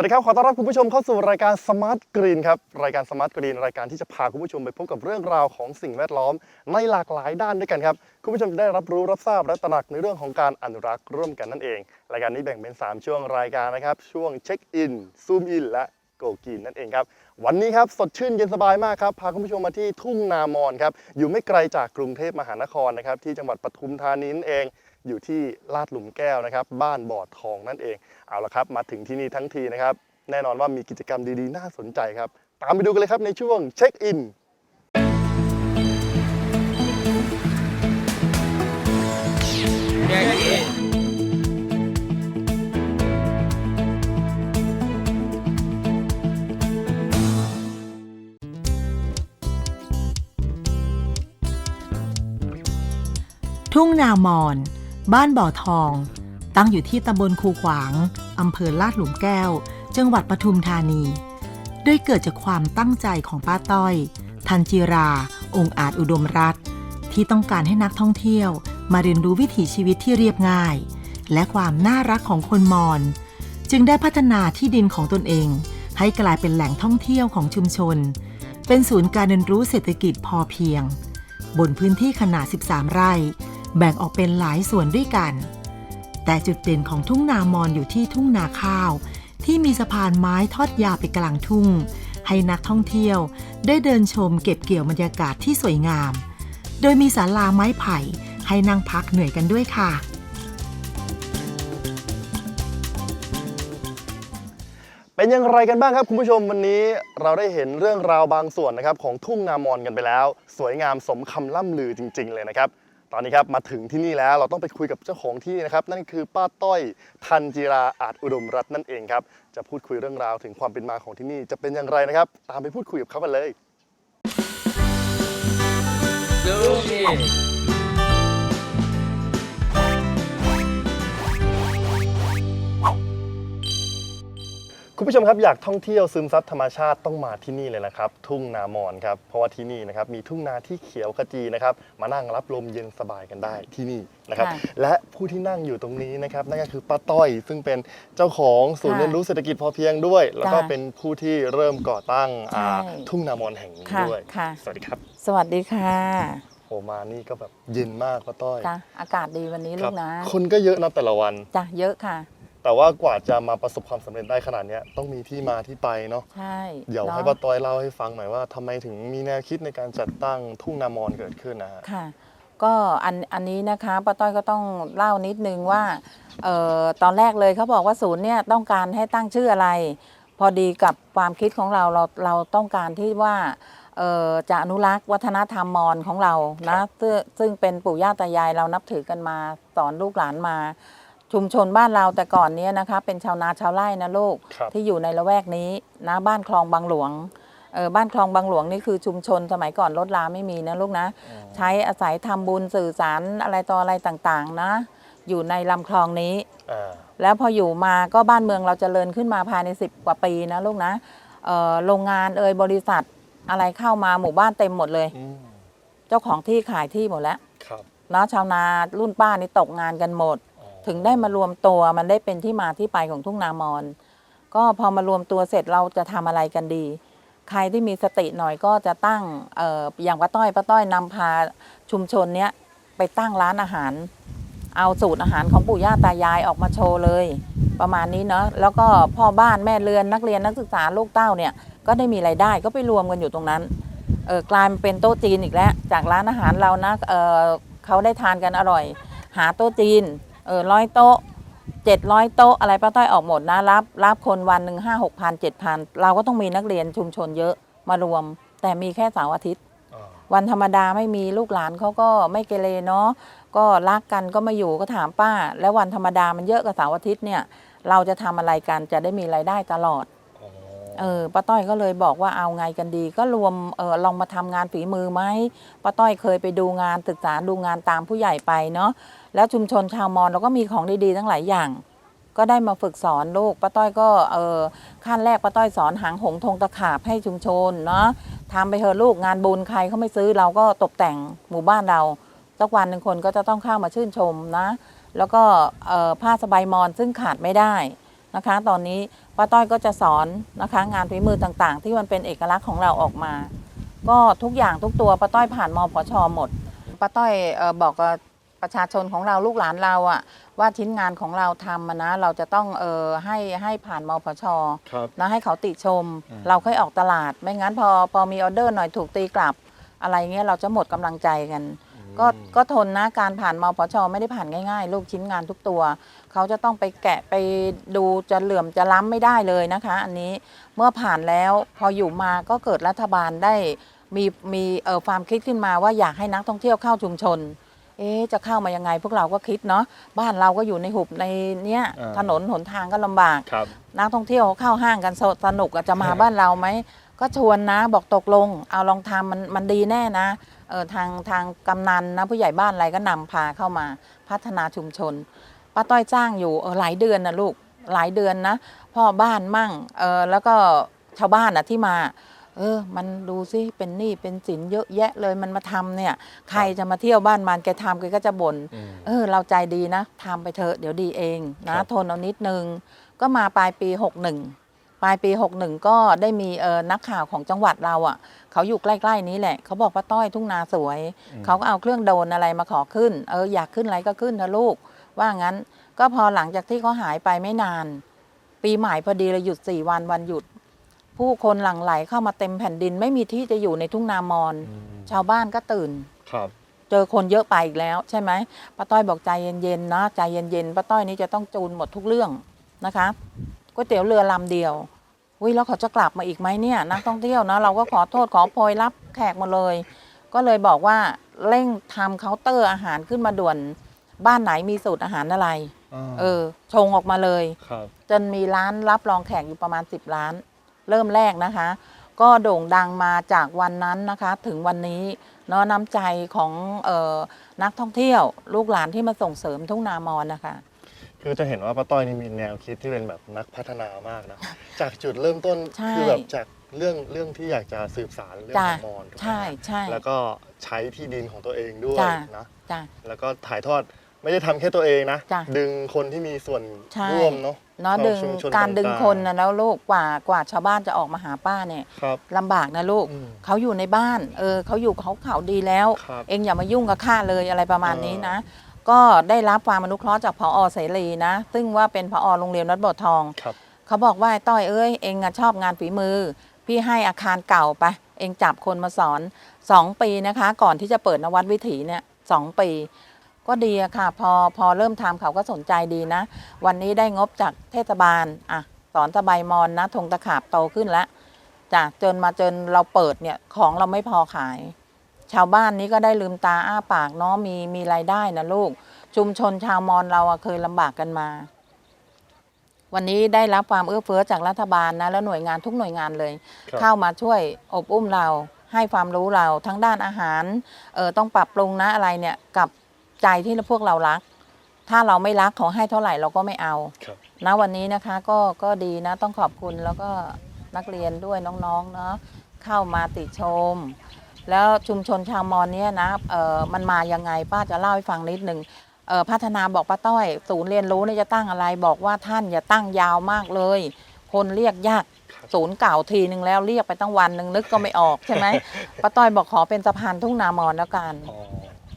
วัสดีครับ ขอต้อนรับคุณผู้ชมเข้าสู่รายการ Smart Green ครับ รายการ Smart Green รายการที่จะพาคุณผู้ชมไปพบกับเรื่องราวของสิ่งแวดล้อมในหลากหลายด้านด้วยกันครับ คุณผู้ชมจะได้รับรู้รับทราบและตระหนักในเรื่องของการอนุรักษ์ร่วมกันนั่นเอง รายการนี้แบ่งเป็น 3 ช่วงรายการนะครับ ช่วงเช็คอินซูมอินและโกกินนั่นเองครับ วันนี้ครับสดชื่นเย็นสบายมากครับ พาคุณผู้ชมมาที่ทุ่งนามอนครับ อยู่ไม่ไกลจากกรุงเทพมหานครนะครับที่จังหวัดปทุมธานีนั่นเอง อยู่ที่ลาดหลุมแก้วนะครับ บ้านบ่อทองนั่นเอง เอาละครับ มาถึงที่นี่ทั้งทีนะครับ แน่นอนว่ามีกิจกรรมดีๆ น่าสนใจครับ ตามไปดูกันเลยครับในช่วงเช็คอินทุ่งนามอน บ้านบ่อทอง ตั้งอยู่ที่ตำบลคูขวางอำเภอลาดหลุมแก้ว จังหวัดปทุมธานีด้วยเกิดจากความตั้งใจของป้าต้อย ทันจิรา องค์อาจอุดมรัตน์ที่ต้องการให้นักท่องเที่ยวมาเรียนรู้วิถีชีวิตที่เรียบง่าย และความน่ารักของคนมอญจึงได้พัฒนาที่ดินของตนเอง ให้กลายเป็นแหล่งท่องเที่ยวของชุมชน เป็นศูนย์การเรียนรู้เศรษฐกิจพอเพียง บนพื้นที่ขนาด 13 ไร่ แบ่งออกเป็นหลายส่วนด้วยกัน แต่จุดเด่นของทุ่งนามอนอยู่ที่ทุ่งนาข้าว ที่มีสะพานไม้ทอดยาวไปกลางทุ่ง ให้นักท่องเที่ยวได้เดินชมเก็บเกี่ยวบรรยากาศที่สวยงาม โดยมีศาลาไม้ไผ่ให้นั่งพักเหนื่อยกันด้วยค่ะเป็นอย่างไรกันบ้างครับคุณผู้ชมวันนี้เราได้เห็นเรื่องราวบางส่วนนะครับของทุ่งนามอนกันไปแล้ว สวยงามสมคำล่ำลือจริง ๆ เลยนะครับ ตอนนี้ครับมาถึงที่นี่แล้วเราต้องไปคุยกับเจ้าของที่นะครับ นั่นคือป้าต้อยทันจีราอาจอุดมรัตน์นั่นเองครับ จะพูดคุยเรื่องราวถึงความเป็นมาของที่นี่จะเป็นอย่างไรนะครับ ตามไปพูดคุยกับเขากันเลย คุณผู้ชมครับอยากท่องเที่ยวซึมซับธรรมชาติต้องมาที่นี่เลยนะครับ ทุ่งนามอนครับเพราะว่าที่นี่นะครับมีทุ่งนาที่เขียวขจีนะครับมานั่งรับลมเย็นสบายกันได้ที่นี่นะครับค่ะและผู้ที่นั่งอยู่ตรงนี้นะครับนั่นก็คือป้าต้อย ซึ่งเป็นเจ้าของศูนย์ค่ะเรียนรู้เศรษฐกิจพอเพียงด้วย แล้วก็จ้ะเป็นผู้ที่เริ่มก่อตั้งอ่าใช่ ทุ่งนามอนแห่งนี้ค่ะด้วยค่ะ สวัสดีครับสวัสดีค่ะโอมานี่ก็แบบเย็นมากป้าต้อยจ้ะอากาศดีวันนี้คลูรับกนะ คนก็เยอะนะแต่ละวัน จ้ะเยอะค่ะ แต่ว่ากว่าจะมาประสบความสำเร็จได้ขนาดเนี้ยต้องมีที่มาที่ไปเนาะใช่เดี๋ยวนะให้ป้าต้อยเล่าให้ฟังหน่อยว่าทำไมถึงมีแนวคิดในการจัดตั้งทุ่งนามอนเกิดขึ้นนะฮะ ค่ะ ก็อันอันนี้นะคะป้าต้อยก็ต้องเล่านิดนึงว่าเอ่อตอนแรกเลยเขาบอกว่าศูนย์เนี่ยต้องการให้ตั้งชื่ออะไร พอดีกับความคิดของเราเราเราต้องการที่ว่าเอ่อจะอนุรักษ์วัฒนธรรมมอญของเรานะซึ่งซึ่งเป็นปู่ย่าตายายเรานับถือกันมาสอนลูกหลานมา ชุมชนบ้านเราแต่ก่อนเนี้ยนะคะ เป็นชาวนาชาวไร่นะลูกครับ ที่อยู่ในละแวกนี้นะบ้านคลองบางหลวงเออบ้านคลองบางหลวงนี่คือชุมชนสมัยก่อนรถราไม่มีนะลูกนะ ใช้อาศัยทำบุญสื่อสารอะไรต่ออะไรต่างๆนะ อยู่ในลำคลองนี้ อ่า แล้วพออยู่มาก็บ้านเมืองเราจเจริญขึ้นมาภายใน 10 กว่าปีนะลูกนะเอ่อโรงงานเอ่ยบริษัทอะไรเข้ามาหมู่บ้านเต็มหมดเลย อืม เจ้าของที่ขายที่หมดแล้วครับ เนาะชาวนารุ่นป้านี่ตกงานกันหมดอ๋อ ถึงได้มารวมตัวมันได้เป็นที่มาที่ไปของทุ่งนามอน ก็พอมารวมตัวเสร็จเราจะทำอะไรกันดี ใครที่มีสติหน่อยก็จะตั้งเอออย่างป้าต้อยป้าต้อยนำพาชุมชนเนี้ยไปตั้งร้านอาหาร เอาสูตรอาหารของปู่ย่าตายายออกมาโชว์เลย ประมาณนี้เนาะแล้วก็พ่อบ้านแม่เรือนนักเรียนนักศึกษาลูกเต้าเนี่ยก็ได้มีรายได้ก็ไปรวมกันอยู่ตรงนั้นเออกลายเป็นโต๊ะจีนอีกแล้ว จากร้านอาหารเรานะเออเขาได้ทานกันอร่อย หาโต๊ะจีน ออร้อยโต๊ะเจ็ดร้อยโต๊ะอะไรป้าต้อยออกหมดนะรับรับคนวันหนึ่งห้าหกพันเจ็ดพันเราก็ต้องมีนักเรียนชุมชนเยอะมารวม แต่มีแค่เสาร์อาทิตย์ อ่าวันธรรมดาไม่มีลูกหลานเขาก็ไม่เกเรเนาะก็รักกันก็มาอยู่ก็ถามป้า แล้ววันธรรมดามันเยอะกับเสาร์อาทิตย์เนี่ยเราจะทำอะไรกันจะได้มีรายได้ตลอด อ๋อเออป้าต้อยก็เลยบอกว่าเอาไงกันดี ก็รวมเออลองมาทำงานฝีมือไหมป้าต้อยเคยไปดูงานศึกษาดูงานตามผู้ใหญ่ไปเนาะ แล้วชุมชนชาวมอญเราก็มีของดีๆ ทั้งหลายอย่าง ก็ได้มาฝึกสอนลูกป้าต้อยก็เออขั้นแรกป้าต้อยสอนหางหงทงตะขาบให้ชุมชนเนาะทำไปเถอะลูกงานบุญใครเขาไม่ซื้อเราก็ตกแต่งหมู่บ้านเราสักวันหนึ่งคนก็จะต้องเข้ามาชื่นชมนะ แล้วก็ผ้าสบายมอนซึ่งขาดไม่ได้นะคะ ตอนนี้ป้าต้อยก็จะสอนนะคะงานฝีมือต่างๆ ที่มันเป็นเอกลักษณ์ของเราออกมา ก็ทุกอย่างทุกตัวป้าต้อยผ่านมอพชหมดป้าต้อยออบอก ประชาชนของเราลูกหลานเราอะว่าชิ้นงานของเราทำมานะเราจะต้องเออให้ให้ผ่านมพชครับ นะให้เขาติชม อืม เราค่อยออกตลาด ไม่งั้นพอพอมีออเดอร์หน่อยถูกตีกลับ อะไรเงี้ยเราจะหมดกำลังใจกัน ก็ก็ทนนะการผ่านมพชไม่ได้ผ่านง่าย ๆ ลูกชิ้นงานทุกตัว เขาจะต้องไปแกะไปดูจะเหลื่อมจะล้ำไม่ได้เลยนะคะ อันนี้เมื่อผ่านแล้วพออยู่มาก็เกิดรัฐบาลได้มีมีเอ่อความคิดขึ้นมาว่าอยากให้นักท่องเที่ยวเข้าชุมชน เอ๊ะจะเข้ามายังไง พวกเราก็คิดเนาะบ้านเราก็อยู่ในหุบในเนี้ยอ่า ถนนหนทางก็ลำบาก ครับ นักท่องเที่ยวเขาเข้าห้างกันสสนุกอะจะมาบ้านเราไหม ก็ชวนนะบอกตกลง เอาลองทำมันมันดีแน่นะเออทางทางกำนันนะผู้ใหญ่บ้านอะไรก็นำพาเข้ามาพัฒนาชุมชนป้าต้อยจ้างอยู่เออหลายเดือนนะลูกหลายเดือนนะพ่อบ้านมั่งเออแล้วก็ชาวบ้านอะที่มา เออ มันดูซิเป็นหนี้เป็นสินเยอะแยะเลยมันมาทำเนี่ย ใครจะมาเที่ยวบ้านมันแกทำแกก็จะบ่นอืมเออ เราใจดีนะทำไปเถอะเดี๋ยวดีเองนะครับทนเอานิดนึง ก็มาปลายปี 61 ปลายปี 61 ก็ได้มีเออนักข่าวของจังหวัดเราอะ เขาอยู่ใกล้ๆนี้แหละ เขาบอกป้าต้อยทุ่งนาสวย เขาก็เอาเครื่องโดรนอะไรมาขอขึ้น เอออยากขึ้นอะไรก็ขึ้นนะลูก ว่างั้นก็พอหลังจากที่เขาหายไปไม่นาน ปีใหม่พอดีเลยหยุด4วันวันหยุด ผู้คนหลั่งไหลเข้ามาเต็มแผ่นดินไม่มีที่จะอยู่ในทุ่งนามอนอืมชาวบ้านก็ตื่น ครับ เจอคนเยอะไปอีกแล้วใช่ไหมป้าต้อยบอกใจเย็นๆนะใจเย็นๆป้าต้อยนี่จะต้องจูนหมดทุกเรื่องนะคะก๋วยเตี๋ยวเรือลำเดียวอุ้ยแล้วเขาจะกลับมาอีกไหมเนี่ยนักท่องเที่ยวนะเราก็ขอโทษขอโพยรับแขกหมาเลย ก็เลยบอกว่าเร่งทำเคาน์เตอร์อาหารขึ้นมาด่วน บ้านไหนมีสูตรอาหารอะไร เออชงออกมาเลย ครับ จนมีร้านรับรองแขกอยู่ประมาณ 10 ร้าน เริ่มแรกนะคะ ก็โด่งดังมาจากวันนั้นนะคะถึงวันนี้เนาะน้ำใจของเออนักท่องเที่ยว ลูกหลานที่มาส่งเสริมทุ่งนามอนนะคะ คือจะเห็นว่าป้าต้อยนี่มีแนวคิดที่เป็นแบบนักพัฒนามากนะ จากจุดเริ่มต้นใช่คือแบบจากเรื่องเรื่องที่อยากจะสืบสารเรื่องจ้ะของมอญถูกไหมใช่ใช่แล้วก็ใช้ที่ดินของตัวเองด้วยจ้ะ นะ จ้ะ แล้วก็ถ่ายทอดไม่ได้ทำแค่ตัวเองนะ จ้ะดึงคนที่มีส่วนใช่ ร่วมเนาะ เนาะของดึงชุมชนการดึงต่างๆ คนนะแล้วลูกกว่ากว่าชาวบ้านจะออกมาหาป้าเนี่ยครับ ลำบากนะลูกอืมเขาอยู่ในบ้าน เออเขาอยู่เขาเขาดีแล้ว ครับเองอย่ามายุ่งกับข้าเลยอะไรประมาณเออนี้นะ ก็ได้รับความอนุเคราะห์จากพอเสรีนะ ซึ่งว่าเป็นพอโรงเรียนวัดโบททอง ครับ เขาบอกว่าไอ้ต้อยเอ้ยเองอะชอบงานฝีมือ พี่ให้อาคารเก่าไป เองจับคนมาสอนสองปีนะคะ ก่อนที่จะเปิดนวัดวิถีเนี่ยสองปี ก็ดีอะค่ะ พอพอเริ่มทำเขาก็สนใจดีนะ วันนี้ได้งบจากเทศบาลอะสอนตะไบมอนนะธงตะขาบโตขึ้นแล้วจ้ะจนมาจนเราเปิดเนี่ยของเราไม่พอขาย ชาวบ้านนี้ก็ได้ลืมตาอ้าปากเนาะมีมีรายได้นะลูก ชุมชนชาวมอญเราอะเคยลำบากกันมา วันนี้ได้รับความเอื้อเฟื้อจากรัฐบาลนะและหน่วยงานทุกหน่วยงานเลย ครับ เข้ามาช่วยอบอุ้มเราให้ความรู้เราทั้งด้านอาหารเออต้องปรับปรุงนะอะไรเนี่ยกับ ใจที่พวกเรารัก ถ้าเราไม่รักเขาให้เท่าไหร่เราก็ไม่เอาครับ ณวันนี้นะคะก็ก็ดีนะต้องขอบคุณแล้วก็นักเรียนด้วยน้องๆเนาะเข้ามาติชม แล้วชุมชนชาวมอญเนี่ยนะเออมันมายังไงป้าจะเล่าให้ฟังนิดหนึ่งเออพัฒนาบอกป้าต้อย ศูนย์เรียนรู้เนี่ยจะตั้งอะไรบอกว่าท่านอย่าตั้งยาวมากเลย คนเรียกยากครับศูนย์เก่าทีหนึ่งแล้วเรียกไปตั้งวันหนึ่งนึกก็ไม่ออกใช่ไหมป้าต้อยบอกขอเป็นสะพานทุ่งนามอนแล้วกัน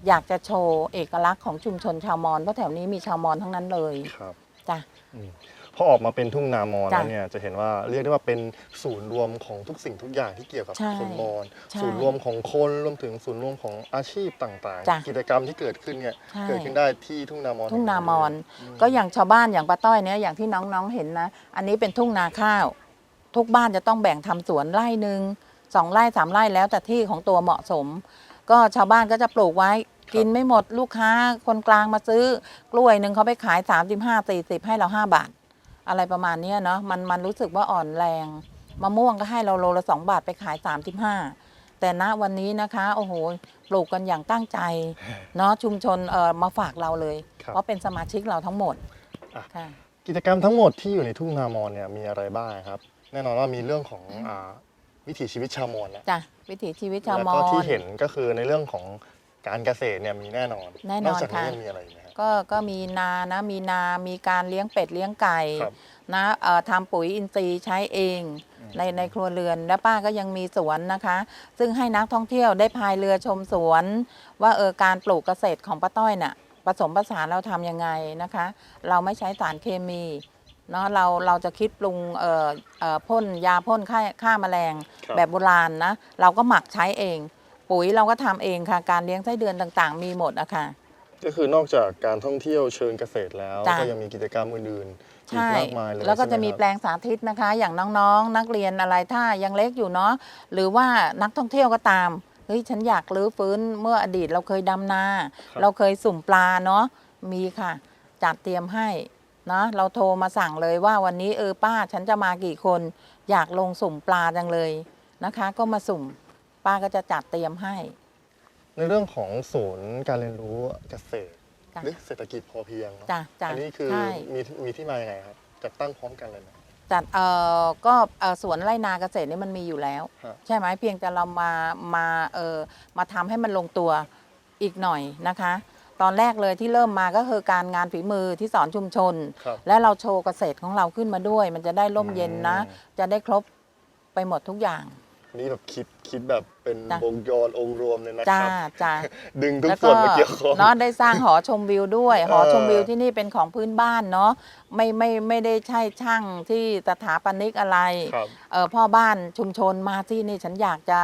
อ๋ออยากจะโชว์เอกลักษณ์ของชุมชนชาวมอญเพราะแถวนี้มีชาวมอญทั้งนั้นเลยครับจ้ะ อืมพอออกมาเป็นทุ่งนามอนจ้ะแล้วเนี่ยจะเห็นว่าเรียกได้ว่าเป็นศูนย์รวมของทุกสิ่งทุกอย่างที่เกี่ยวกับใช่คนมอญใช่ศูนย์รวมของคนรวมถึงศูนย์รวมของอาชีพต่างจ้ะๆ กิจกรรมที่เกิดขึ้นเนี่ยใช่ เกิดขึ้นได้ที่ทุ่งนามอนทุ่งนามอนแห่งก็อย่างชาวบ้านอย่างป้าต้อยเนี่ยอย่างที่น้องๆเห็นนะ อันนี้เป็นทุ่งนาข้าว ทุกบ้านจะต้องแบ่งทำสวนไร่หนึ่งสองไร่สามไร่แล้วแต่ที่ของตัวเหมาะสม ก็ชาวบ้านก็จะปลูกไว้ กินไม่หมดลูกค้าคนกลางมาซื้อกล้วยหนึ่งเขาไปขาย35 40ให้เรา5บาท อะไรประมาณเนี้ยเนาะมันมันรู้สึกว่าอ่อนแรงมะม่วงก็ให้เราโลละ2บาทไปขาย35แต่ณวันนี้นะคะ โอ้โหปลูกกันอย่างตั้งใจเนาะชุมชนเอ่อมาฝากเราเลยครับเพราะเป็นสมาชิกเราทั้งหมดอะค่ะกิจกรรมทั้งหมดที่อยู่ในทุ่งนามอนเนี่ยมีอะไรบ้างครับ แน่นอนว่ามีเรื่องของอ่าวิถีชีวิตชาวมอญนะจ้ะวิถีชีวิตชาวแล้วมอก็ที่ญเห็นก็คือในเรื่องของ การเกษตรเนี่ยมีแน่นอนแน่นอนอกจากนี้ค่ะ ยังมีอะไรอีกไหมครับ ก็ก็มีนานะมีนา มีการเลี้ยงเป็ดเลี้ยงไก่ครับนะเอ่อทำปุ๋ยอินทรีย์ใช้เองในในครัวเรือน และป้าก็ยังมีสวนนะคะ ซึ่งให้นักท่องเที่ยวได้พายเรือชมสวน ว่าเออการปลูกเกษตรของป้าต้อยน่ะผสมผสานเราทำยังไงนะคะ เราไม่ใช้สารเคมีเนาะเราเราจะคิดปรุงเอ่อเอ่อพ่นยาพ่นฆ่าฆ่าแมลงครับ แบบโบราณนะเราก็หมักใช้เอง ปุ๋ยเราก็ทำเองค่ะ การเลี้ยงไส้เดือนต่างๆ มีหมดอะค่ะ ก็คือนอกจากการท่องเที่ยวเชิงเกษตรแล้ว จ้ะ ก็ยังมีกิจกรรมอื่นๆอีกใช่ มากมายเลยแล้วก็จะใช่ไหมีครับแปลงสาธิตนะคะ อย่างน้องๆ นักเรียนอะไรถ้ายังเล็กอยู่เนาะ หรือว่านักท่องเที่ยวก็ตาม เฮ้ยฉันอยากรื้อฟื้นเมื่ออดีตเราเคยดำนา ครับเราเคยสุ่มปลาเนาะ มีค่ะ จัดเตรียมให้เนาะ เราโทรมาสั่งเลยว่าวันนี้เออป้าฉันจะมากี่คน อยากลงสุ่มปลาจังเลยนะคะ ก็มาสุ่ม ป้าก็จะจัดเตรียมให้ ในเรื่องของศูนย์การเรียนรู้เกษตรจ้ะ หรือเศรษฐกิจพอเพียงเนอะจ้ะจ้ะอันนี้คือใช่ มีมีที่มายังไงครับจัดตั้งพร้อมกันเลยนะ จัดเอ่อก็เอ่อสวนไร่นาเกษตรนี่มันมีอยู่แล้ว ฮะ ใช่ไหมเพียงแต่เรามามาเออมาทำให้มันลงตัวอีกหน่อยนะคะ ตอนแรกเลยที่เริ่มมาก็คือการงานฝีมือที่สอนชุมชน ครับ และเราโชว์เกษตรของเราขึ้นมาด้วย มันจะได้ร่มเย็นนะ อืม จะได้ครบไปหมดทุกอย่างอั นนี้แบบคิดคิดแบบเป็นจ้ะ วงจรองค์รวมเลยนะคจ้ารับ จ้า ดึงทุกแล้วส่วนมาเกี่ยวข้อง เนาะได้สร้างหอชมวิวด้วยเออหอชมวิวที่นี่เป็นของพื้นบ้านเนาะไม่ไม่ไม่ได้ใช่ช่างที่สถาปนิกอะไรครับเออพ่อบ้านชุมชนมาที่นี่ฉันอยากจะ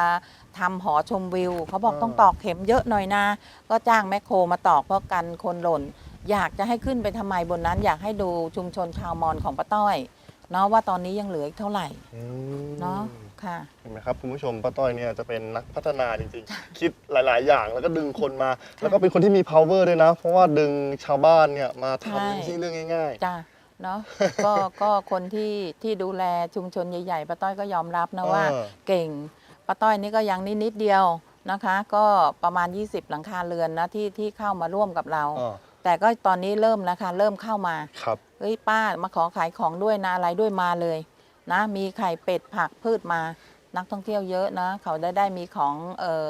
ทำหอชมวิว เขาบอกอ่า ต้องตอกเข็มเยอะหน่อยนะ ก็จ้างแมคโครมาตอกเพราะกันคนหล่น อยากจะให้ขึ้นไปทำไมบนนั้น อยากให้ดูชุมชนชาวมอญของป้าต้อยเนาะว่าตอนนี้ยังเหลืออีกเท่าไหร่ อืมเนาะ ค่ะ เห็นไหมครับคุณผู้ชมป้าต้อยเนี่ยจะเป็นนักพัฒนาจริงๆ คิดหลาย ๆ อย่างแล้วก็ดึงคนมา แล้วก็เป็นคนที่มี power ด้วยนะ เพราะว่าดึงชาวบ้านเนี่ยมาใช่ทำไม่ใช่เรื่องง่ายจ้าเนาะ ก็ก็คนที่ที่ดูแลชุมชนใหญ่ๆป้าต้อยก็ยอมรับนะว่า เออ เก่งป้าต้อยนี่ก็ยังนิดนิดๆเดียวนะคะ ก็ประมาณ 20 หลังคาเรือนนะที่ที่เข้ามาร่วมกับเราๆอ่าแต่ก็ตอนนี้เริ่มแล้วค่ะเริ่มเข้ามา ครับเฮ้ยป้ามาขอขายของด้วยนะอะไรด้วยมาเลย นะ มีไข่เป็ดผักพืชมานักท่องเที่ยวเยอะนะ เขาได้ได้มีของเออ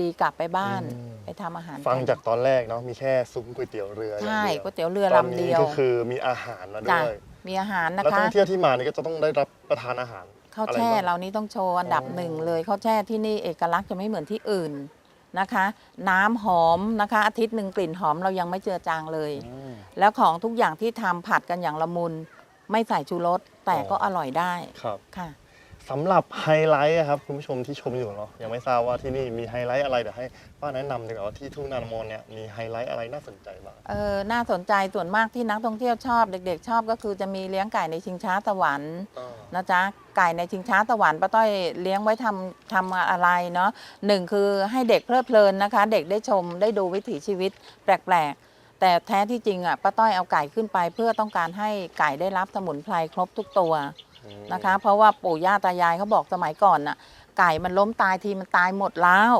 ดีๆ กลับไปบ้านอืม ไปทำอาหารฟังนจากตอนแรกเนาะมีแค่ซุ้มก๋วยเตี๋ยวเรืออย่างใช่เดียวก๋วยเตี๋ยวเรือตอนลำนี้เดียวก็คือมีอาหารมาจ้ะด้วยมีอาหารนะแล้วคะ ท่องเที่ยวที่มานี่ก็จะต้องได้รับประทานอาหารข้าวอะไรแช่บ้างเรานี่ต้องโชว์อันดับอ๋อ หนึ่งเลยข้าวแช่ที่นี่เอกลักษณ์จะไม่เหมือนที่อื่นนะคะ น้ำหอมนะคะ อาทิตย์หนึ่งกลิ่นหอมเรายังไม่เจือจางเลย อืม แล้วของทุกอย่างที่ทำผัดกันอย่างละมุน ไม่ใส่ชูรสแต่ก็อ๋อออร่อยได้ครับค่ะสำหรับไฮไลท์อะครับคุณผู้ชมที่ชมอยู่เนาะยังไม่ทราบว่าที่นี่มีไฮไลท์อะไรเดี๋ยวให้ป้าแนะนำดีกว่าว่าที่ทุ่งนามอนเนี่ยมีไฮไลท์อะไรน่าสนใจบ้าง เออน่าสนใจส่วนมากที่นักท่องเที่ยวชอบเด็ก ๆ ชอบก็คือจะมีเลี้ยงไก่ในชิงช้าสวรรค์อ่านะจ๊ะไก่ในชิงช้าสวรรค์ป้าต้อยเลี้ยงไว้ทำทำอะไรเนาะหนึ่งคือให้เด็กเพลิดเพลินนะคะ เด็กได้ชมได้ดูวิถีชีวิตแปลกๆ แต่แท้ที่จริงอะป้าต้อยเอาไก่ขึ้นไป เพื่อต้องการให้ไก่ได้รับสมุนไพรครบทุกตัวอืมนะคะ เพราะว่าปู่ย่าตายายเขาบอกสมัยก่อนน่ะ ไก่มันล้มตายทีมันตายหมดแล้ว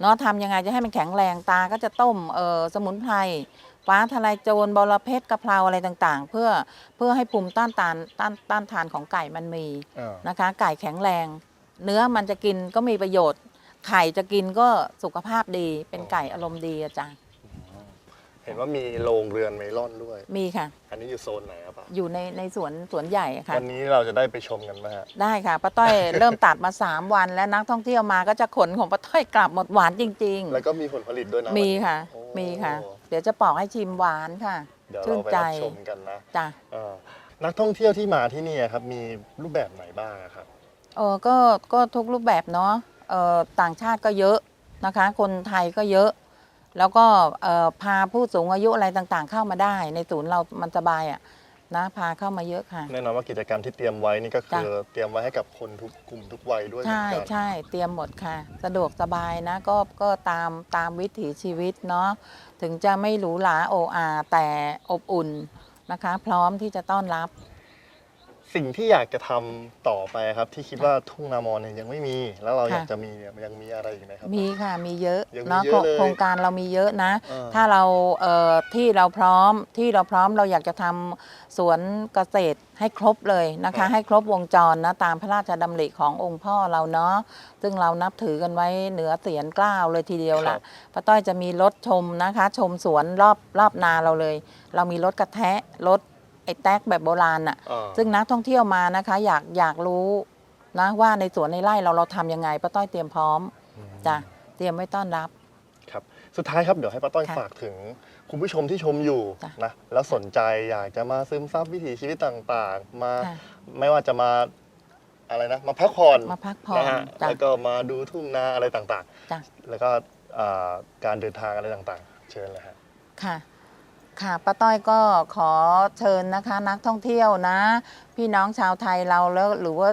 เนาะทำยังไงจะให้มันแข็งแรงตาก็จะต้มเออสมุนไพรฟ้าทลายโจรบอระเพ็ดกะเพราอะไรต่างๆ เพื่อเพื่อให้ภูมิต้านทานต้านต้านทานของไก่มันมีอ่านะคะ ไก่แข็งแรง เนื้อมันจะกินก็มีประโยชน์ ไข่จะกินก็สุขภาพดีเป็นไก่อารมณ์ดีอาจารย์ เห็นว่ามีโรงเรือนเมลอนด้วย มีค่ะ อันนี้อยู่โซนไหนครับป้าอยู่ในในสวนสวนใหญ่ค่ะ วันนี้เราจะได้ไปชมกันไหมฮะ ได้ค่ะป้าต้อย เริ่มตัดมา 3 วัน แล้วนักท่องเที่ยวมาก็จะขนของป้าต้อยกลับหมดหวานจริง แล้วก็มีผลผลิตด้วยนะๆ มีค่ะ โอ้มีค่ะ เดี๋ยวจะปอกให้ชิมหวานค่ะเดี๋ยวชื่เรานไปใจรับชมกันนะจ้ะเออนักท่องเที่ยวที่มาที่นี่ครับมีรูปแบบไหนบ้างอะครับ เออก็ก็ทุกรูปแบบเนาะเออต่างชาติก็เยอะนะคะ คนไทยก็เยอะ แล้วก็เอ่อพาผู้สูงอายุอะไรต่างๆ เข้ามาได้ ในศูนย์เรามันสบายอะนะพาเข้ามาเยอะค่ะแน่นอนว่ากิจกรรมที่เตรียมไว้นี่ก็คือจ้ะเตรียมไว้ให้กับคนทุกกลุ่มทุกวัยด้วยเหมือใช่นกันใช่เตรียมหมดค่ะ สะดวกสบายนะก็ก็ตามตามวิถีชีวิตเนาะถึงจะไม่หรูหราโออาแต่อบอุ่นนะคะ พร้อมที่จะต้อนรับ สิ่งที่อยากจะทำต่อไปครับ ที่คิดว่าทุ่งนามอนเนี่ยยังไม่มี แล้วเราค่ะอยากจะมีเนี่ยยังมีอะไรอีกไหมครับ มีค่ะมีเยอะยังมีเนาะเยอะเลยโครงการเรามีเยอะนะเออถ้าเราเอ่อที่เราพร้อมที่เราพร้อมเราอยากจะทำสวนเกษตรให้ครบเลยนะครัคะบให้ครบวงจรนะตามพระราชดำริขององค์พ่อเราเนาะซึ่งเรานับถือกันไว้เหนือเสียนเกล้าวเลยทีเดียวครัละบป้าต้อยจะมีรถชมนะคะ ชมสวนรอบรอบนาเราเลย เรามีรถกระแทะรถ ไอ้แท็กแบบโบราณน่ะ อ่าซึ่งนักท่องเที่ยวมานะคะ อยากอยากรู้นะว่าในสวนในไร่เราเราทำยังไงป้าต้อยเตรียมพร้อมอืมจ้ะเตรียมไว้ต้อนรับ ครับ สุดท้ายครับเดี๋ยวให้ป้าต้อยค่ะฝากถึงคุณผู้ชมที่ชมอยู่จ้ะ นะแล้วสนใจอยากจะมาซึมซับวิถีชีวิตต่างๆ มาค่ะไม่ว่าจะมาอะไรนะมาพักผ่อนมาพักผ่อนนะฮะจ้ะ แล้วก็มาดูทุ่งนาอะไรต่างจ้ะ ๆ แล้วก็อ่าการเดินทางอะไรต่างๆ เชิญเลยฮะ ค่ะ ค่ะป้าต้อยก็ขอเชิญนะคะ นักท่องเที่ยวนะ พี่น้องชาวไทยเราแล้วหรือว่า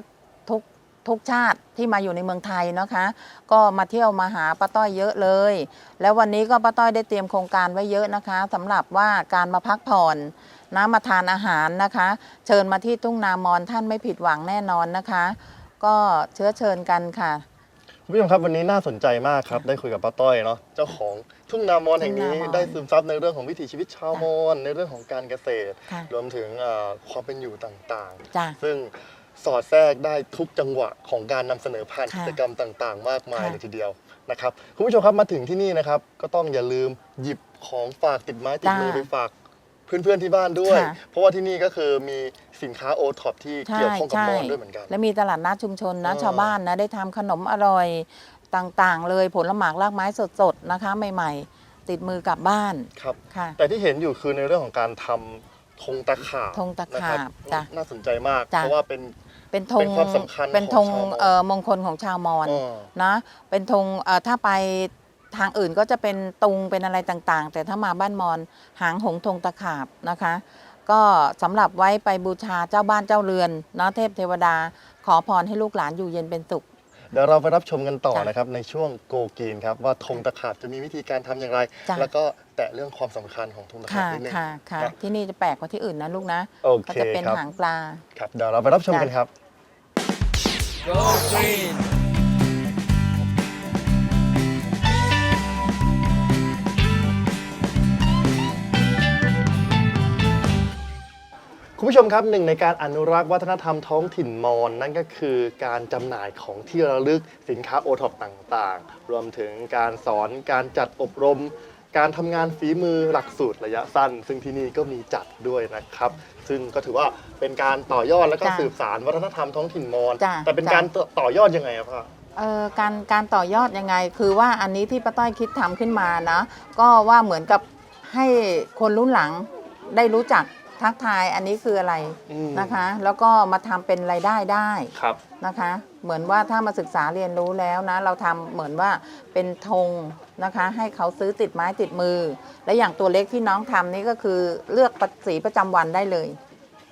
ทุกทุกชาติที่มาอยู่ในเมืองไทยนะคะ ก็มาเที่ยวมาหาป้าต้อยเยอะเลย แล้ววันนี้ก็ป้าต้อยได้เตรียมโครงการไว้เยอะนะคะสำหรับว่าการมาพักผ่อนนะมาทานอาหารนะคะ เชิญมาที่ทุ่งนามอนท่านไม่ผิดหวังแน่นอนนะคะ ก็เชื้อเชิญกันค่ะ คุณผู้ชมครับวันนี้น่าสนใจมากครับ ได้คุยกับป้าต้อยเนาะเจ้าของ ทุ่งนามอนแห่งนี้ทุ่งนามอนได้ซึมซับในเรื่องของวิถีชีวิตชาวมอญในเรื่องของการเกษตร ค่ะรวมถึงเอ่อความเป็นอยู่ต่างจ้ะๆ ซึ่งสอดแทรกได้ทุกจังหวะของการนำเสนอผ่านค่ะกิจกรรมต่างๆ มากมายค่ะ เลยทีเดียวนะครับคุณผู้ชมครับมาถึงที่นี่นะครับ ก็ต้องอย่าลืมหยิบของฝากติดไม้ติดมือจ้าไปฝากเพื่อนๆที่บ้านด้วย ค่ะ เพราะว่าที่นี่ก็คือมีสินค้าโอท็อปที่ใช่เกี่ยวข้องกับใช่มอญด้วยเหมือนกัน และมีตลาดนัดชุมชนนะ เออชาวบ้านนะได้ทำขนมอร่อย ต่างๆ เลยผลหมากรากไม้สดๆนะคะ ใหม่ๆ ติดมือกลับบ้านครับ ค่ะ แต่ที่เห็นอยู่คือในเรื่องของการทำธงตะขาบธงตะขาบนะครับจ้ะน่าสนใจมาก จ้ะ เพราะว่าเป็น เป็นธเป็งนความสำคัญเป็นธงของชาวมอญ เอ่อมงคลของชาวมอญอ๋อนะเป็นธงเอ่อถ้าไปทางอื่นก็จะเป็นตุงเป็นอะไรต่างๆ แต่ถ้ามาบ้านมอญหางหงธงตะขาบนะคะ ก็สำหรับไว้ไปบูชาเจ้าบ้านเจ้าเรือนเนาะเทพเทวดา ขอพรให้ลูกหลานอยู่เย็นเป็นสุข เดี๋ยวเราไปรับชมกันต่อจ้ะนะครับในช่วงโกกีนครับว่าธงตะขาบจะมีวิธีการทำอย่างไรจ้ะแล้วก็แตะเรื่องความสำคัญของธงตะขาบค่ะนิดนึงค่ะค่ะนะที่นี่จะแปลกกว่าที่อื่นนะลูกนะโอก็เคจะเป็นครับหางปลาครับเดี๋ยวเราไปรับชมจ้ะกันครับ คุณผู้ชมครับหนึ่งในการอนุรักษ์วัฒนธรรมท้องถิ่นมอญนั่นก็คือการจำหน่ายของที่ระลึกสินค้าโอท็อปต่างๆ รวมถึงการสอนการจัดอบรม การทำงานฝีมือหลักสูตรระยะสั้น ซึ่งที่นี่ก็มีจัดด้วยนะครับ ซึ่งก็ถือว่าเป็นการต่อยอดและก็จ้ะสืบสารวัฒนธรรมท้องถิ่นมอญจ้ะแต่เป็นจ้ะ การต่อต่อยอดยังไงครับพ่อ เอ่อการการต่อยอดยังไง คือว่าอันนี้ที่ป้าต้อยคิดทำขึ้นมานะ ก็ว่าเหมือนกับให้คนรุ่นหลังได้รู้จัก ทักทายอันนี้คืออะไรอืมนะคะ แล้วก็มาทำเป็นรายได้ได้ครับ นะคะ เหมือนว่าถ้ามาศึกษาเรียนรู้แล้วนะ เราทำเหมือนว่าเป็นธงนะคะ ให้เขาซื้อติดไม้ติดมือ และอย่างตัวเล็กที่น้องทำนี่ก็คือเลือกสีประจำวันได้เลย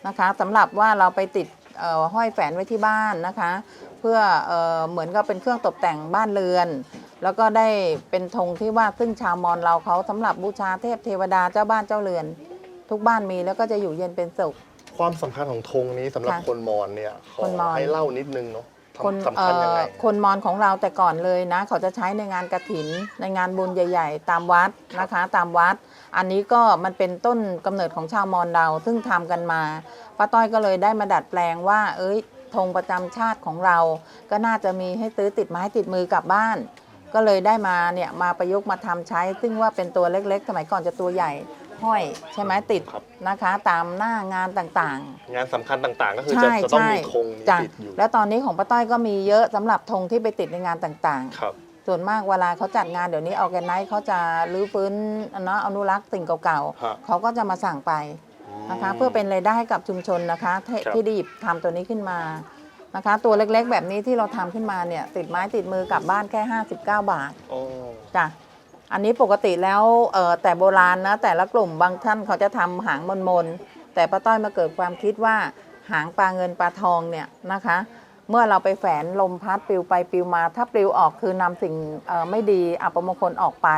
นะคะสำหรับว่าเราไปติดเอ่อห้อยแฝนไว้ที่บ้านนะคะ เพื่อเออเหมือนกับเป็นเครื่องตกแต่งบ้านเรือน แล้วก็ได้เป็นธงที่ว่าซึ่งชาวมอญเราเขาสำหรับบูชาเทพเทวดาเจ้าบ้านเจ้าเรือน ทุกบ้านมีแล้วก็จะอยู่เย็นเป็นสุข ความสำคัญของธงนี้สำหรับค่ะคนมอญเนี่ยขอคนมอญ ให้เล่านิดนึงเนาะคนสำคัญยังไง เอ่อคนมอญของเราแต่ก่อนเลยนะ เขาจะใช้ในงานกระถิน ในงานบุญใหญ่ ๆ ตามวัดนะคะ ตามวัด อันนี้ก็มันเป็นต้นกำเนิดของชาวมอญเราซึ่งทำกันมาป้าต้อยก็เลยได้มาดัดแปลงว่า เอ้ยธงประจำชาติของเรา ก็น่าจะมีให้ซื้อติดไม้ติดมือกลับบ้าน ก็เลยได้มาเนี่ยมาประยุกต์มาทำใช้ ซึ่งว่าเป็นตัวเล็กๆ สมัยก่อนจะตัวใหญ่ ห้อย ใช่ไหมติดครับ นะคะ ตามหน้างานต่างๆ งานสำคัญต่างๆ ก็คือใช่จะจะต้องใช่มีธงนี้จ้ะติดอยู่แล้วตอนนี้ของป้าต้อยก็มีเยอะสำหรับธงที่ไปติดในงานต่างครับ ๆ ส่วนมากเวลาเขาจัดงานเดี๋ยวนี้ออแกไนซ์เขาจะรื้อฟื้นเนาะอนุรักษ์สิ่งเก่าฮะ ๆ เขาก็จะมาสั่งไปนะคะ เพื่อเป็นรายได้ให้กับชุมชนนะคะที่ครับ ที่ไดีบทำตัวนี้ขึ้นมานะคะ ตัวเล็กๆ แบบนี้ที่เราทำขึ้นมาเนี่ยติดไม้ติดมือกลับบ้านแค่ 59 บาทโอ้จ้ะ อันนี้ปกติแล้วเอ่อแต่โบราณนะแต่ละกลุ่มบางท่านเขาจะทำหางมนมนๆแต่ป้าต้อยมาเกิดความคิดว่าหางปลาเงินปลาทองเนี่ยนะคะ เมื่อเราไปแฝนลมพัดปลิวไปปลิวมาถ้าปลิวออกคือนำสิ่งเอ่อไม่ดีอัปมงคลออกไป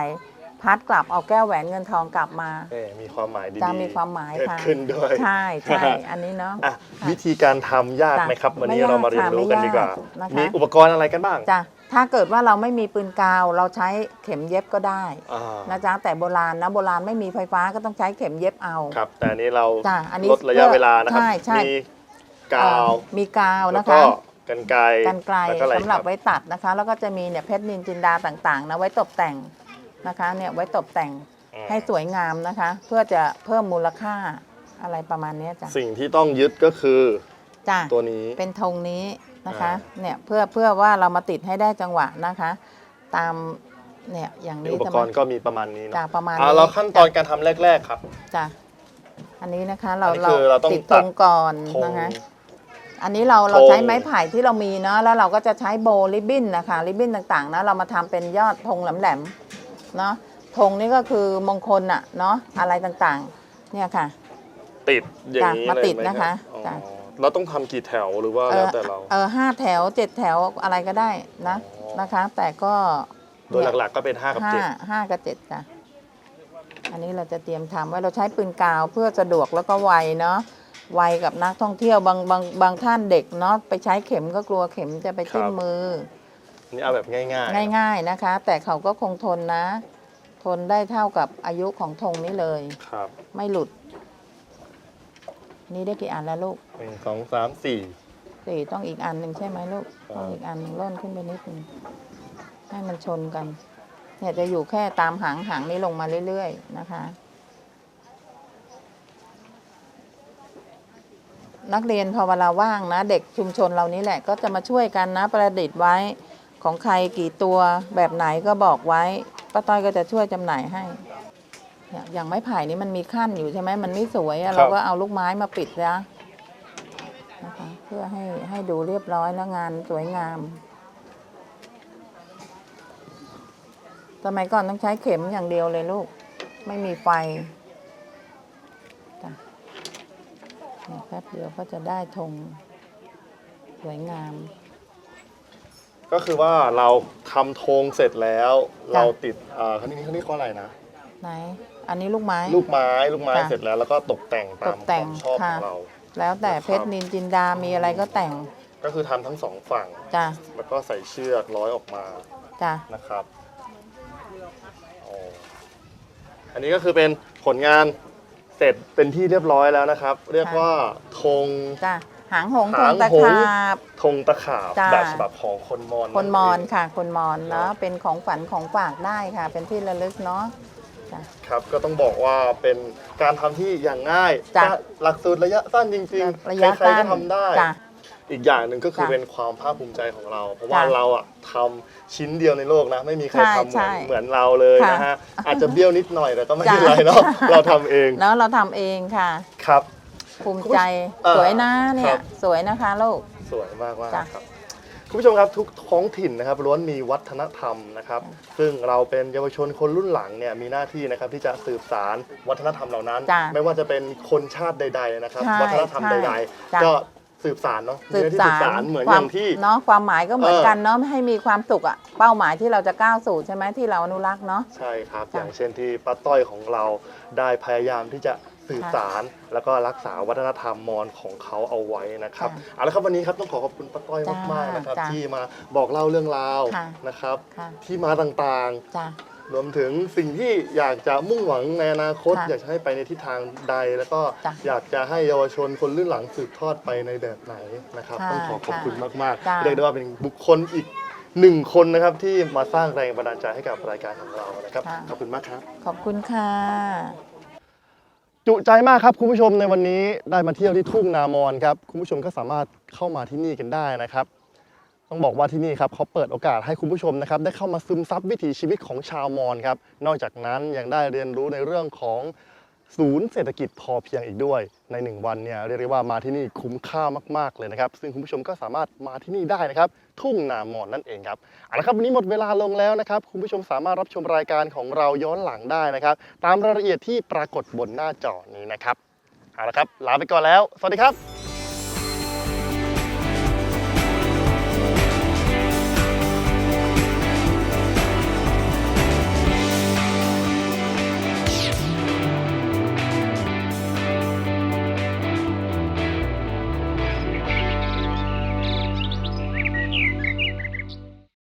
พัดกลับเอาแก้วแหวนเงินทองกลับมาเอ่มีความหมายดีจะมีความหมายเกิดค่ะขึ้นด้วยใช่ใช่อันนี้เนาะอะค่ะวิธีการทำยากไหมครับจ้ะวันนี้ไม่ยากเรามาเรียนรู้กันดีกว่าค่ะไม่ยากนะคะมีอุปกรณ์อะไรกันบ้างจ้ะ ถ้าเกิดว่าเราไม่มีปืนกาว เราใช้เข็มเย็บก็ได้อ่านะจ๊ะแต่โบราณนะโบราณไม่มีไฟฟ้าก็ต้องใช้เข็มเย็บเอา ครับ แต่อันนี้เราจ้ะอันนี้ลดระยะเวลานะครับ ใช่ใช่ มีกาวเอ่อมีกาวแล้วนะก็คะกันไกรกันไกลแล้วก็อะไรสำหรับคไว้ตัดนะคะ แล้วก็จะมีเนี่ยเพชรนินจินดาต่างๆนะไว้ตกแต่งนะคะเนี่ยไว้ตกแต่งอืมให้สวยงามนะคะ เพื่อจะเพิ่มมูลค่าอะไรประมาณเนี้ยจ้ะสิ่งที่ต้องยึดก็คือจ้ะตัวนี้ เป็นธงนี้ นะคะอ่าเนี่ยเพื่อเพื่อว่าเรามาติดให้ได้จังหวะนะคะ ตามเนี่ยอย่างมีนี้อุปใช่กไหมรณ์ก็มีประมาณนี้เนจ้ะอะประมาณอ่านี้เราขั้นตอนการทำแรก ๆ ครับ จ้ะอันนี้นะคะเราอันนี้คือเราต้องติดตัธดงก่อนธง นะคะ อันนี้เราเราธง ใช้ไม้ไผ่ที่เรามีเนาะแล้วเราก็จะใช้โบว์ริบบิ้นนะคะริบบิ้นต่างๆนะเรามาทำเป็นยอดธงแหลมๆเนาะธงนี่ก็คือมงคลอะเนาะอะไรต่างๆ เนี่ยค่ะติดอย่างนี้จ้ะมาเลยติดไหมนะคะรับจ้ะอ๋อ เราต้องทำกี่แถวหรือว่าเอแล้วอแต่เรา เออห้าแถวเจ็ดแถวอะไรก็ได้นะอ๋อ นะคะ แต่ก็โดยหลักๆก็เป็น5กับห้า7ห้ากับเจ็ดจ้ะอันนี้เราจะเตรียมทำไว้เราใช้ปืนกาวเพื่อสะดวกแล้วก็ไวเนาะไวกับนักท่องเที่ยวบางบางบางท่านเด็กเนาะไปใช้เข็มก็กลัวเข็มจะไปทิ่มมือ นี่เอาแบบง่ายๆง่ายๆนะคะ แต่เขาก็คงทนนะ ทนได้เท่ากับอายุของธงนี้เลย ครับ ไม่หลุด นี่ได้กี่อันแล้วลูกหนึ่งสองสามสี่สี่ต้องอีกอันหนึ่งใช่ไหมลูกครับต้องอีกอันหนึ่งล่นขึ้นไปนิดนึงให้มันชนกัน เนี่ยจะอยู่แค่ตามหางหางนี้ลงมาเรื่อยๆนะคะ นักเรียนพอเวลาว่างนะ เด็กชุมชนเรานี้แหละ ก็จะมาช่วยกันนะ ประดิษฐ์ไว้ของใครกี่ตัวแบบไหนก็บอกไว้ป้าต้อยก็จะช่วยจำหน่ายให้ เนี่ยอย่างไม้ไผ่นี้มันมีขั้นอยู่ใช่ไหมมันไม่สวยอะเราก็เอาลูกไม้มาปิดนะนะคะเพื่อให้ให้ดูเรียบร้อยแล้วงานสวยงาม สมัยก่อนต้องใช้เข็มอย่างเดียวเลยลูก ไม่มีไฟจ้ะเนี่ยแป๊บเดียวก็จะได้ธงสวยงาม ก็คือว่าเราทำธงเสร็จแล้วจ้ะเราติดอ่าเขานี่เขานี่เขาอะไรนะ ไหน อันนี้ลูกไม้ ลูกไม้ลูกไม้จ้ะเสร็จแล้วแล้วก็ตกแต่งตามตกแต่คงวามชอบขค่ะ องเรา แล้วแต่นะครับเพชรนินจินดา มีอะไรก็แต่งก็คือทำทั้งสองฝั่ง จ้ะแล้วก็ใส่เชือกร้อยออกมาจ้ะนะครับโอ้อันนี้ก็คือเป็นผลงานเสร็จเป็นที่เรียบร้อยแล้วนะครับ เรียกว่าธง จ้ะหางหงส์ธหางงตะหงส์ ขาบ ธงตะขาบจ้ะแบบฉบับของคนมอญคนมอญเงค่ะ คนมอญครัเนาะบเป็นของฝันของฝากได้ค่ะ เป็นที่ระลึกเนาะ ครับก็ต้องบอกว่าเป็นการทำที่อย่างง่ายจ้ะหลักสูตรระยะสั้นจริงๆระยะใครๆสั้ก็นทำได้ จ้ะ อีกอย่างหนึ่งก็คือจ้ะเป็นความภาคภูมิใจของเรา เพราะว่าจ้ะเราอะทำชิ้นเดียวในโลกนะ ไม่มีใครใช่ทำเหใช่มือนเหมือนเราเลยนะค่ะฮะอาจจะเบี้ยวนิดหน่อยแต่ก็ไม่จ้ะ เป็นไรเนาะเราทำเองเนาะเราทำเองค่ะ ครับ ภูมิใจเอ่อสวยนะเนี่ครัยบ สวยนะคะลูก สวยมากมากจ้ะ ครับ คุณผู้ชมครับทุกท้องถิ่นนะครับล้วนมีวัฒนธรรมนะครับ ซึ่งเราเป็นเยาวชนคนรุ่นหลังเนี่ยมีหน้าที่นะครับที่จะสืบสารวัฒนธรรมเหล่านั้น จ้ะไม่ว่าจะเป็นคนชาติใด ๆ นะครับ ใช่วัฒนธรรมใช่ใดจ้ะๆก็สืบสารเนาะมีสืหบน้าที่สาสืบสารรเหมือนคอวามย่างที่ เนาะความหมายก็เหมือนเออกันเนาะให้มีความสุขอะเป้าหมายที่เราจะก้าวสู่ใช่ไหมที่เราอนุรักษ์เนาะ ใช่ครับ จ้ะอย่างเช่นที่ป้าต้อยของเราได้พยายามที่จะ สืบสาร แล้วก็รักษาวัฒนธรรมมอญของเขาเอาไว้นะครับค่ะเอาละครับวันนี้ครับต้องขอขอบคุณป้าต้อยจ้ามากๆนะครับจ้ะที่มาบอกเล่าเรื่องราวค่ะนะครับค่ะที่มาต่างๆจ้ะรวมถึงสิ่งที่อยากจะมุ่งหวังในอนาคตค่ะอยากจะให้ไปในทิศทางใด แล้วก็จ้ะอยากจะให้เยาวชนคนรุ่นหลังสืบทอดไปในแบบไหนนะครับค่ะต้องขอขอบคุณมากจ้ะๆเรียกได้ว่าเป็นบุคคลอีกหนึ่งคนนะครับที่มาสร้างแรงบันดาลใจให้กับรายการของเรานะครับ ขอบคุณมากครับ ขอบคุณค่ะ จุใจมากครับคุณผู้ชมในวันนี้ได้มาเที่ยวที่ทุ่งนามอนครับคุณผู้ชมก็สามารถเข้ามาที่นี่กันได้นะครับ ต้องบอกว่าที่นี่ครับเขาเปิดโอกาสให้คุณผู้ชมนะครับได้เข้ามาซึมซับวิถีชีวิตของชาวมอญครับนอกจากนั้นยังได้เรียนรู้ในเรื่องของศูนย์เศรษฐกิจพอเพียงอีกด้วย ในหนึ่งวันเนี่ยเรียกได้ว่ามาที่นี่คุ้มค่ามาก ๆเลยนะครับ ซึ่งคุณผู้ชมก็สามารถมาที่นี่ได้นะครับ ทุ่งนามอนนั่นเองครับเอาละครับวันนี้หมดเวลาลงแล้วนะครับ คุณผู้ชมสามารถรับชมรายการของเราย้อนหลังได้นะครับ ตามรายละเอียดที่ปรากฏบนหน้าจอนี้นะครับเอาละครับลาไปก่อนแล้ว สวัสดีครับ